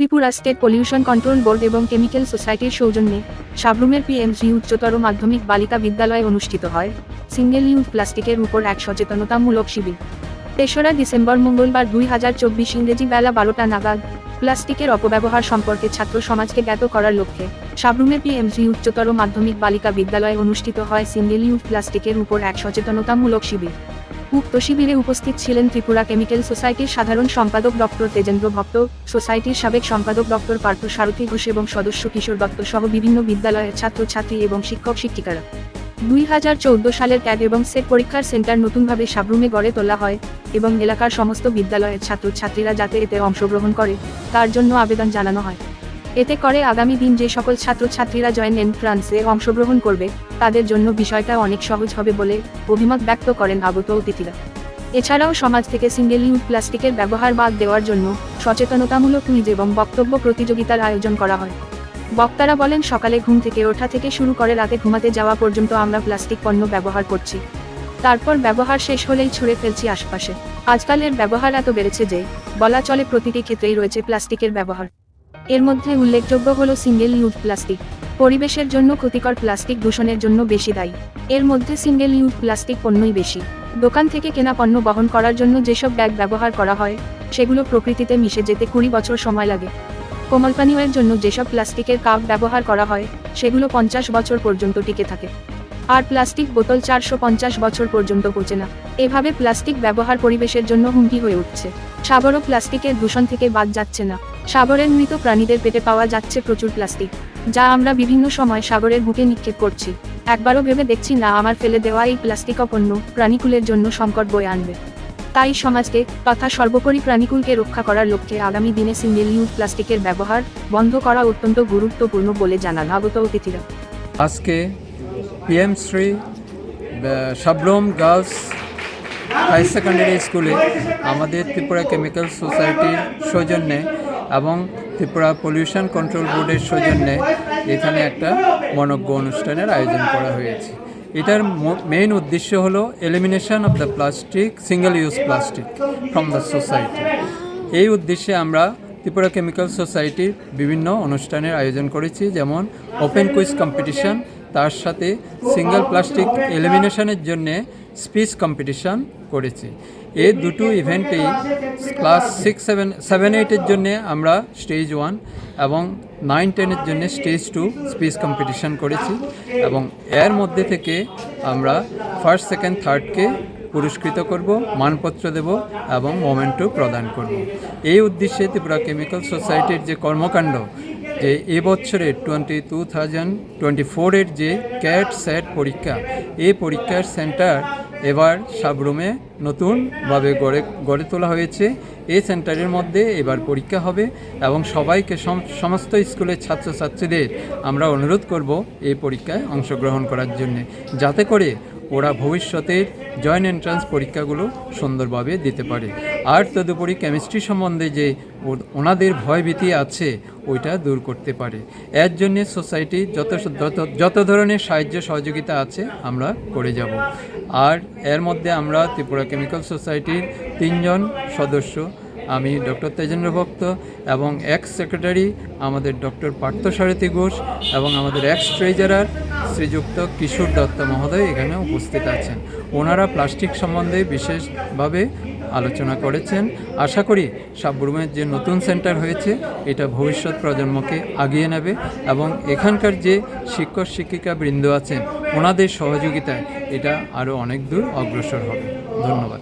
Tripura state pollution control board এবং chemical সোসাইটির সৌজন্যে সাবরুমের পিএমজি উচ্চতর মাধ্যমিক বালিকা বিদ্যালয়ে অনুষ্ঠিত হয়। সিঙ্গেল ইউজ প্লাস্টিকের উপর এক সচেতনতামূলক শিবির। তেসরা ডিসেম্বর মঙ্গলবার দুই হাজার চব্বিশ ইংরেজি বেলা বারোটা নাগাদ প্লাস্টিকের অপব্যবহার সম্পর্কে ছাত্র সমাজকে জ্ঞাত করার লক্ষ্যে সাবরুমের পিএমজি উচ্চতর মাধ্যমিক বালিকা বিদ্যালয়ে অনুষ্ঠিত হয় সিঙ্গেল ইউজ প্লাস্টিকের উপর এক সচেতনতামূলক শিবির। উক্ত শিবিরে উপস্থিত ছিলেন ত্রিপুরা কেমিক্যাল সোসাইটির সাধারণ সম্পাদক ডক্টর তেজেন্দ্র ভক্ত, সোসাইটির সাবেক সম্পাদক ডক্টর পার্থ সারথী ঘোষ এবং সদস্য কিশোর দত্ত সহ বিভিন্ন বিদ্যালয়ের ছাত্রছাত্রী এবং শিক্ষক শিক্ষিকারা। দুই হাজার চৌদ্দ সালের ক্যাড এবং সেট পরীক্ষার সেন্টার নতুনভাবে সাবরুমে গড়ে তোলা হয় এবং এলাকার সমস্ত বিদ্যালয়ের ছাত্রছাত্রীরা যাতে এতে অংশগ্রহণ করে, তার জন্য আবেদন জানানো হয়। এতে করে আগামী দিন যে সকল ছাত্রছাত্রীরা জয়েন্ট এন্ট্রান্সে অংশগ্রহণ করবে, তাদের জন্য বিষয়টা অনেক সহজ হবে বলে অভিমত ব্যক্ত করেন আগত অতিথিরা। এছাড়াও সমাজ থেকে সিঙ্গেল ইউজ প্লাস্টিকের ব্যবহার বাদ দেওয়ার জন্য সচেতনতামূলক কুইজ এবং বক্তব্য প্রতিযোগিতার আয়োজন করা হয়। বক্তারা বলেন, সকালে ঘুম থেকে ওঠা থেকে শুরু করে রাতে ঘুমাতে যাওয়া পর্যন্ত আমরা প্লাস্টিক পণ্য ব্যবহার করছি। তারপর ব্যবহার শেষ হলেই ছুঁড়ে ফেলছি আশপাশে। আজকালের ব্যবহার এত বেড়েছে যে, বলা চলে প্রতিটি ক্ষেত্রেই রয়েছে প্লাস্টিকের ব্যবহার। এর মধ্যে উল্লেখযোগ্য হলো সিঙ্গেল ইউজ প্লাস্টিক, পরিবেশের জন্য ক্ষতিকর প্লাস্টিক দূষণের জন্য বেশি দায়ী। এর মধ্যে সিঙ্গেল ইউজ প্লাস্টিক পণ্যই বেশি। দোকান থেকে কেনা পণ্য বহন করার জন্য যেসব ব্যাগ ব্যবহার করা হয়, সেগুলো প্রকৃতিতে মিশে যেতে কুড়ি বছর সময় লাগে। কোমল পানীয়ের জন্য যেসব প্লাস্টিকের কাপ ব্যবহার করা হয়, সেগুলো পঞ্চাশ বছর পর্যন্ত টিকে থাকে। আর প্লাস্টিক বোতল চারশো পঞ্চাশ বছর পর্যন্ত পচে না। এভাবে প্লাস্টিক ব্যবহার পরিবেশের জন্য হুমকি হয়ে উঠছে। সাগরও প্লাস্টিকের দূষণ থেকে বাদ যাচ্ছে না। সাগরের মৃত প্রাণীদের পেটে পাওয়া যাচ্ছে প্রচুর প্লাস্টিক, যা আমরা বিভিন্ন সময় সাগরের বুকে নিক্ষেপ করছি। একবারও ভেবে দেখছি না আমার ফেলে দেওয়া এই প্লাস্টিক অপণ্য প্রাণীকুলের জন্য সংকট বয়ে আনবে। তাই সমাজকে, তথা সর্বোপরি প্রাণীকুলকে রক্ষা করার লক্ষ্যে আগামী দিনে সিঙ্গেল ইউজ প্লাস্টিকের ব্যবহার বন্ধ করা অত্যন্ত গুরুত্বপূর্ণ বলে জানান আগত অতিথিরা। আজকে PM Shri Sabroom girls high secondary স্কুলে আমাদের ত্রিপুরা কেমিক্যাল সোসাইটির সৌজন্যে এবং ত্রিপুরা পলিউশন কন্ট্রোল বোর্ডের সৌজন্যে এখানে একটা মনজ্ঞ অনুষ্ঠানের আয়োজন করা হয়েছে। এটার মেইন উদ্দেশ্য হলো elimination of the plastic single use plastic from the society এই উদ্দেশ্যে আমরা ত্রিপুরা কেমিক্যাল সোসাইটির বিভিন্ন অনুষ্ঠানের আয়োজন করেছি, যেমন ওপেন কুইজ কম্পিটিশন তার সাথে সিঙ্গেল প্লাস্টিক এলিমিনেশনের জন্যে স্পিচ কম্পিটিশন করেছি। এই দুটো ইভেন্টেই ক্লাস সিক্স সেভেন সেভেন এইটের জন্যে আমরা স্টেজ ওয়ান এবং নাইন টেনের জন্য স্টেজ টু স্পিচ কম্পিটিশন করেছি এবং এর মধ্যে থেকে আমরা ফার্স্ট সেকেন্ড থার্ডকে পুরস্কৃত করব, মানপত্র দেব এবং মোমেন্টও প্রদান করব। এই উদ্দেশ্যে ত্রিপুরা কেমিক্যাল সোসাইটির যে কর্মকাণ্ড, যে এবছরের টোয়েন্টি টু থাউজেন্ড টোয়েন্টি ফোরের যে ক্যাট স্যাট পরীক্ষা, এই পরীক্ষার সেন্টার এবার সাবরুমে নতুনভাবে গড়ে গড়ে তোলা হয়েছে। এই সেন্টারের মধ্যে এবার পরীক্ষা হবে এবং সবাইকে সমস্ত স্কুলের ছাত্রছাত্রীদের আমরা অনুরোধ করব এই পরীক্ষায় অংশগ্রহণ করার জন্য, যাতে করে ওরা ভবিষ্যতের জয়েন্ট এন্ট্রান্স পরীক্ষাগুলো সুন্দরভাবে দিতে পারে। আর তদুপরি কেমিস্ট্রি সম্বন্ধে যে ওনাদের ভয়ভীতি আছে, ওইটা দূর করতে পারে। এর জন্যে সোসাইটি যত যত ধরনের সাহায্য সহযোগিতা আছে, আমরা করে যাব। আর এর মধ্যে আমরা ত্রিপুরা কেমিক্যাল সোসাইটির তিনজন সদস্য। আমি ডক্টর তেজেন্দ্র ভক্ত এবং এক্স সেক্রেটারি আমাদের ডক্টর পার্থসারথী ঘোষ এবং আমাদের এক্স ট্রেজারার শ্রীযুক্ত কিশোর দত্ত মহোদয় এখানে উপস্থিত আছেন। ওনারা প্লাস্টিক সম্বন্ধে বিশেষভাবে আলোচনা করেছেন। আশা করি সাবরুমের যে নতুন সেন্টার হয়েছে, এটা ভবিষ্যৎ প্রজন্মকে আগিয়ে নেবে এবং এখানকার যে শিক্ষক, শিক্ষিকা বৃন্দ আছেন, ওনাদের সহযোগিতায় এটা আরও অনেক দূর অগ্রসর হবে। ধন্যবাদ।